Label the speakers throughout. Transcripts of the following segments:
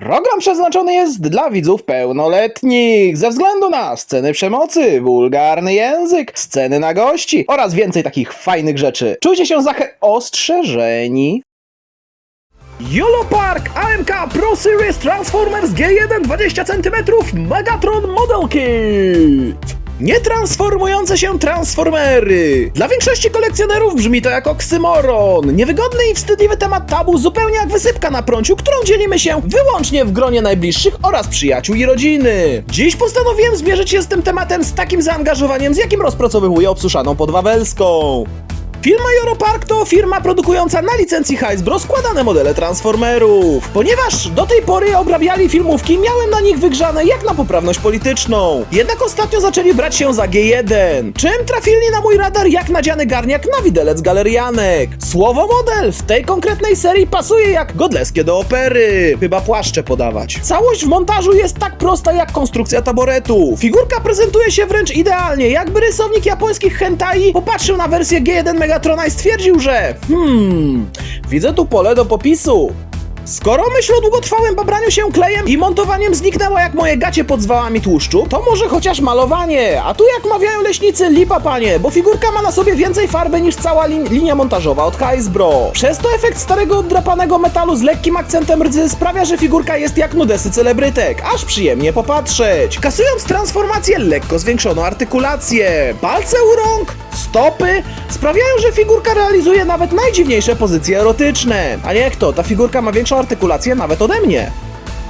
Speaker 1: Program przeznaczony jest dla widzów pełnoletnich ze względu na sceny przemocy, wulgarny język, sceny na gości oraz więcej takich fajnych rzeczy. Czujcie się za ostrzeżeni. YOLO Park AMK Pro Series Transformers G1 20 cm Megatron Model Kit. Nietransformujące się transformery. Dla większości kolekcjonerów brzmi to jak oksymoron. Niewygodny i wstydliwy temat tabu, zupełnie jak wysypka na prąciu, którą dzielimy się wyłącznie w gronie najbliższych oraz przyjaciół i rodziny. Dziś postanowiłem zmierzyć się z tym tematem z takim zaangażowaniem, z jakim rozpracowywuję obsuszaną podwawelską. Firma Europark to firma produkująca na licencji Hasbro składane modele Transformerów. Ponieważ do tej pory obrabiali filmówki, miałem na nich wygrzane jak na poprawność polityczną. Jednak ostatnio zaczęli brać się za G1. Czym trafili na mój radar jak nadziany garniak na widelec galerianek. Słowo model w tej konkretnej serii pasuje jak godleskie do opery. Chyba płaszcze podawać. Całość w montażu jest tak prosta jak konstrukcja taboretu. Figurka prezentuje się wręcz idealnie, jakby rysownik japońskich hentai popatrzył na wersję G1 Megatrona i stwierdził, że hmm, widzę tu pole do popisu. Skoro myśl o długotrwałym babraniu się klejem i montowaniem zniknęła jak moje gacie pod zwałami tłuszczu, to może chociaż malowanie. A tu jak mawiają leśnicy, lipa panie, bo figurka ma na sobie więcej farby niż cała lin- linia montażowa od Hasbro. Przez to efekt starego oddrapanego metalu z lekkim akcentem rdzy sprawia, że figurka jest jak nudesy celebrytek, aż przyjemnie popatrzeć. Kasując transformację, lekko zwiększono artykulację. Palce u rąk, stopy sprawiają, że figurka realizuje nawet najdziwniejsze pozycje erotyczne. A nie kto, ta figurka ma większą artykulację nawet ode mnie.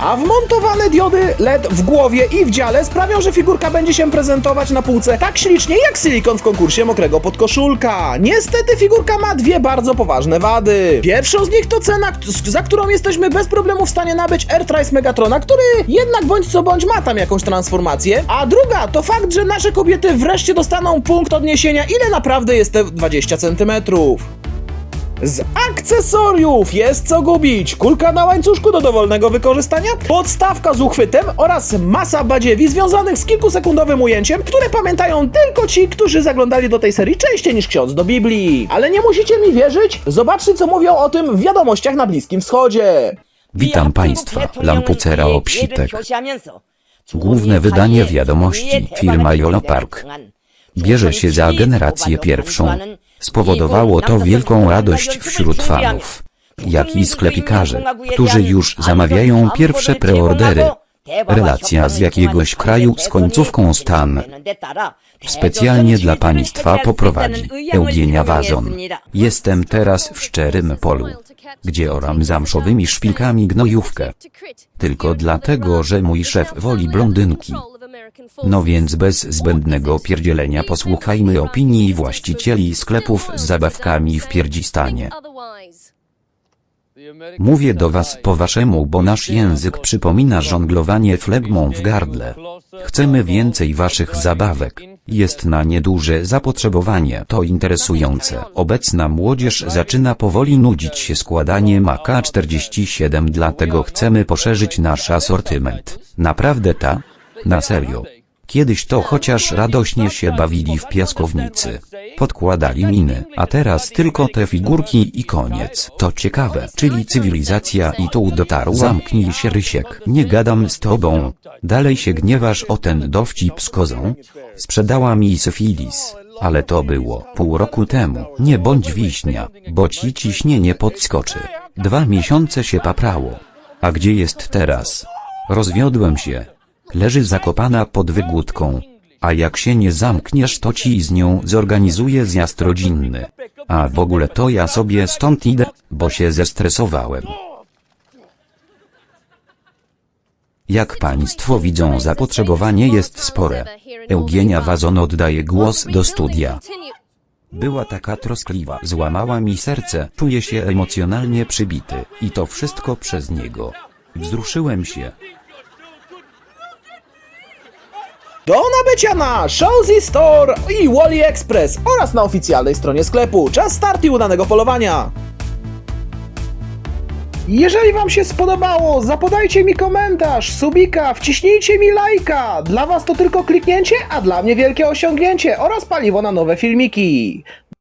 Speaker 1: A wmontowane diody LED w głowie i w dziale sprawią, że figurka będzie się prezentować na półce tak ślicznie jak silikon w konkursie mokrego podkoszulka. Niestety figurka ma dwie bardzo poważne wady. Pierwszą z nich to cena, za którą jesteśmy bez problemu w stanie nabyć Earthrise Megatrona, który jednak bądź co bądź ma tam jakąś transformację. A druga to fakt, że nasze kobiety wreszcie dostaną punkt odniesienia, ile naprawdę jest te 20 centymetrów. Z akcesoriów jest co gubić. Kulka na łańcuszku do dowolnego wykorzystania, podstawka z uchwytem oraz masa badziewi związanych z kilkusekundowym ujęciem, które pamiętają tylko ci, którzy zaglądali do tej serii częściej niż ksiądz do Biblii. Ale nie musicie mi wierzyć? Zobaczcie co mówią o tym w wiadomościach na Bliskim Wschodzie.
Speaker 2: Witam Państwa, Lampucera Obsitek. Główne wydanie wiadomości, firma Jolopark. Bierze się za generację pierwszą. Spowodowało to wielką radość wśród fanów, jak i sklepikarzy, którzy już zamawiają pierwsze preordery. Relacja z jakiegoś kraju z końcówką stan. Specjalnie dla Państwa poprowadzi Eugenia Wazon. Jestem teraz w szczerym polu, gdzie oram zamszowymi szpilkami gnojówkę. Tylko dlatego, że mój szef woli blondynki. No więc bez zbędnego pierdzielenia posłuchajmy opinii właścicieli sklepów z zabawkami w Pierdzistanie. Mówię do was po waszemu, bo nasz język przypomina żonglowanie flegmą w gardle. Chcemy więcej waszych zabawek. Jest na nie duże zapotrzebowanie, to interesujące. Obecna młodzież zaczyna powoli nudzić się składaniem AK-47, dlatego chcemy poszerzyć nasz asortyment. Naprawdę ta? Na serio. Kiedyś to chociaż radośnie się bawili w piaskownicy. Podkładali miny, a teraz tylko te figurki i koniec. To ciekawe, czyli cywilizacja i tu dotarł. Zamknij się Rysiek, nie gadam z tobą. Dalej się gniewasz o ten dowcip z kozą? Sprzedała mi syfilis. Ale to było pół roku temu. Nie bądź wiśnia, bo ci ciśnienie podskoczy. Dwa miesiące się paprało. A gdzie jest teraz? Rozwiodłem się. Leży zakopana pod wygódką. A jak się nie zamkniesz to ci z nią zorganizuję zjazd rodzinny. A w ogóle to ja sobie stąd idę, bo się zestresowałem. Jak państwo widzą zapotrzebowanie jest spore. Eugenia Wazon oddaje głos do studia. Była taka troskliwa, złamała mi serce, czuję się emocjonalnie przybity. I to wszystko przez niego. Wzruszyłem się.
Speaker 1: Do nabycia na Showzy Store i Wally Express oraz na oficjalnej stronie sklepu. Czas start i udanego polowania! Jeżeli wam się spodobało, zapodajcie mi komentarz, subika, wciśnijcie mi lajka. Dla was to tylko kliknięcie, a dla mnie wielkie osiągnięcie oraz paliwo na nowe filmiki.